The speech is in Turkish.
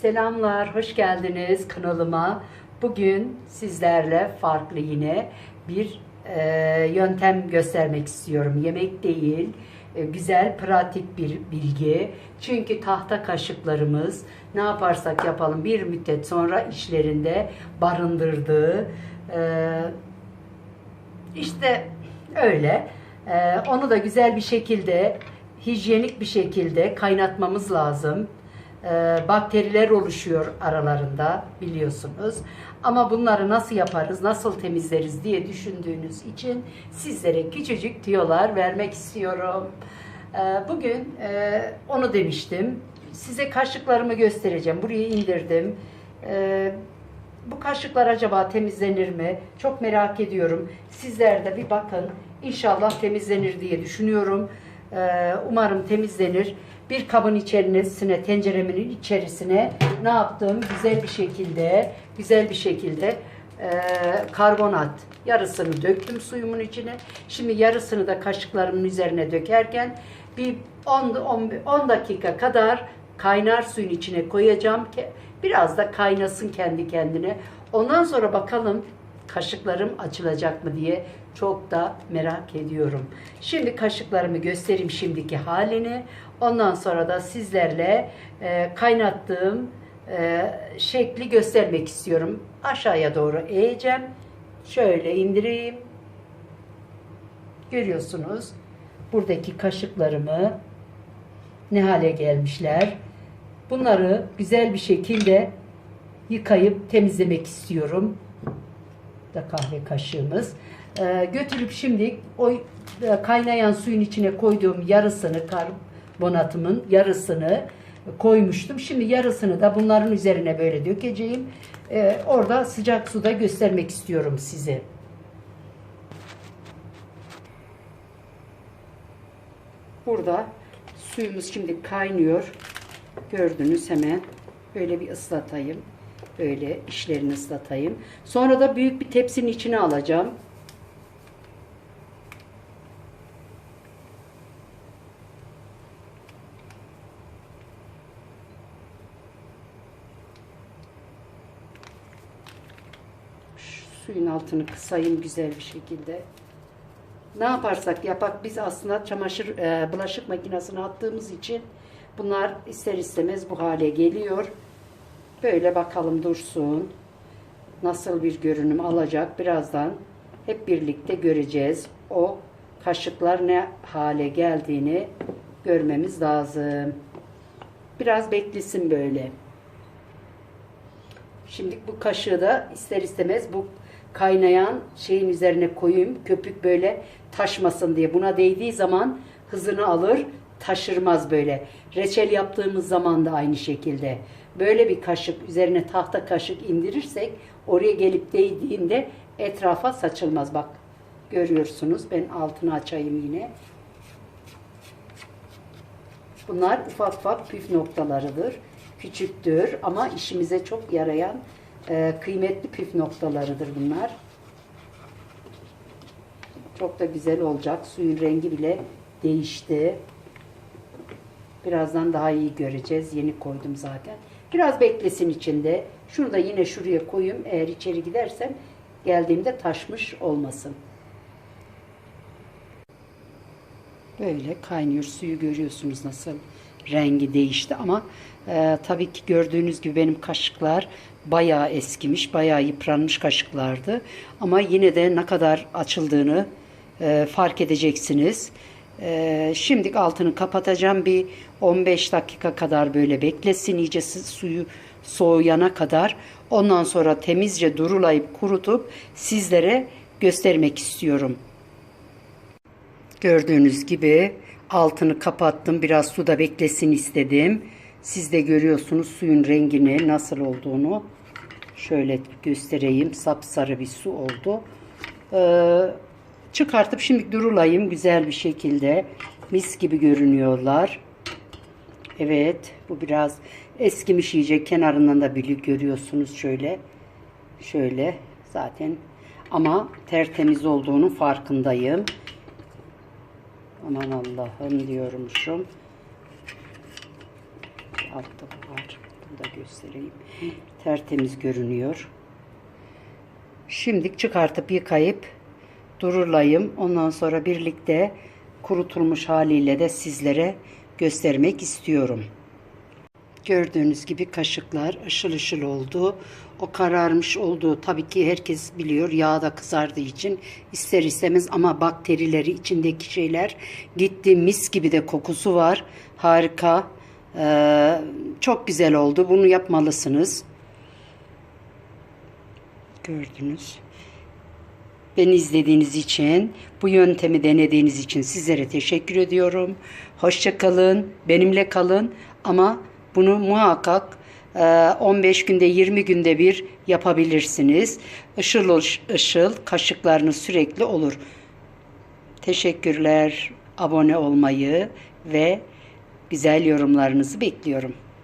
Selamlar, hoş geldiniz kanalıma. Bugün sizlerle farklı yine bir e, yöntem göstermek istiyorum. Yemek değil, e, güzel, pratik bir bilgi. Çünkü tahta kaşıklarımız ne yaparsak yapalım bir müddet sonra işlerinde barındırdığı e, işte öyle. Ee, onu da güzel bir şekilde, hijyenik bir şekilde kaynatmamız lazım. Ee, bakteriler oluşuyor aralarında biliyorsunuz. Ama bunları nasıl yaparız, nasıl temizleriz diye düşündüğünüz için sizlere küçücük tüyolar vermek istiyorum. Ee, bugün e, onu demiştim. Size kaşıklarımı göstereceğim. Buraya indirdim. Bu kaşıklar acaba temizlenir mi? Çok merak ediyorum. Sizler de bir bakın. İnşallah temizlenir diye düşünüyorum. Ee, umarım temizlenir. Bir kabın içerisine, tenceremin içerisine ne yaptım? Güzel bir şekilde, güzel bir şekilde e, karbonat yarısını döktüm suyumun içine. Şimdi yarısını da kaşıklarımın üzerine dökerken bir 10, 10, 10 dakika kadar kaynar suyun içine koyacağım biraz da kaynasın kendi kendine. Ondan sonra bakalım kaşıklarım açılacak mı diye çok da merak ediyorum. Şimdi kaşıklarımı göstereyim şimdiki halini. Ondan sonra da sizlerle e, kaynattığım e, şekli göstermek istiyorum. Aşağıya doğru eğeceğim. Şöyle indireyim. Görüyorsunuz buradaki kaşıklarımı ne hale gelmişler. Bunları güzel bir şekilde yıkayıp temizlemek istiyorum. Da kahve kaşığımız. Ee, götürüp şimdi o e, kaynayan suyun içine koyduğum yarısını karbonatımın yarısını koymuştum. Şimdi yarısını da bunların üzerine böyle dökeceğim. Ee, orada sıcak suda göstermek istiyorum size. Burada suyumuz şimdi kaynıyor. Gördünüz hemen. Böyle bir ıslatayım. Böyle işlerini ıslatayım. Sonra da büyük bir tepsinin içine alacağım. Suyun altını kısayım güzel bir şekilde. Ne yaparsak yapak biz aslında çamaşır e, bulaşık makinesine attığımız için bunlar ister istemez bu hale geliyor. Böyle bakalım dursun. Nasıl bir görünüm alacak birazdan hep birlikte göreceğiz. O kaşıklar ne hale geldiğini görmemiz lazım. Biraz beklesin böyle. Şimdi bu kaşığı da ister istemez bu kaynayan şeyin üzerine koyayım. Köpük böyle taşmasın diye. Buna değdiği zaman hızını alır, taşırmaz böyle. Reçel yaptığımız zaman da aynı şekilde. Böyle bir kaşık üzerine tahta kaşık indirirsek oraya gelip değdiğinde etrafa saçılmaz. Bak görüyorsunuz. Ben altını açayım yine. Bunlar ufak ufak püf noktalarıdır. Küçüktür ama işimize çok yarayan e, kıymetli püf noktalarıdır bunlar. Çok da güzel olacak. Suyun rengi bile değişti. Birazdan daha iyi göreceğiz. Yeni koydum zaten. Biraz beklesin içinde. Şunu da yine şuraya koyayım. Eğer içeri gidersem geldiğimde taşmış olmasın. Böyle kaynıyor. Suyu görüyorsunuz nasıl rengi değişti ama e, tabii ki gördüğünüz gibi benim kaşıklar bayağı eskimiş, bayağı yıpranmış kaşıklardı. Ama yine de ne kadar açıldığını e, fark edeceksiniz. E, şimdi altını kapatacağım bir 15 dakika kadar böyle beklesin iyice suyu soğuyana kadar. Ondan sonra temizce durulayıp kurutup sizlere göstermek istiyorum. Gördüğünüz gibi altını kapattım. Biraz suda beklesin istedim. Siz de görüyorsunuz suyun rengini nasıl olduğunu. Şöyle göstereyim. Sapsarı bir su oldu. Ee, çıkartıp şimdi durulayım güzel bir şekilde. Mis gibi görünüyorlar. Evet bu biraz eskimiş iyice kenarından da büyük görüyorsunuz şöyle. Şöyle zaten ama tertemiz olduğunun farkındayım. Aman Allah'ım diyormuşum. Altta var. Altını da göstereyim. Tertemiz görünüyor. Şimdi çıkartıp yıkayıp durulayım. Ondan sonra birlikte kurutulmuş haliyle de sizlere göstermek istiyorum. Gördüğünüz gibi kaşıklar ışıl ışıl oldu. O kararmış olduğu tabii ki herkes biliyor yağda kızardığı için ister istemez ama bakterileri içindeki şeyler gitti mis gibi de kokusu var. Harika. Ee, çok güzel oldu. Bunu yapmalısınız. Gördünüz. Beni izlediğiniz için, bu yöntemi denediğiniz için sizlere teşekkür ediyorum. Hoşça kalın, benimle kalın ama bunu muhakkak e, 15 günde 20 günde bir yapabilirsiniz. Işıl ışıl kaşıklarınız sürekli olur. Teşekkürler. Abone olmayı ve güzel yorumlarınızı bekliyorum.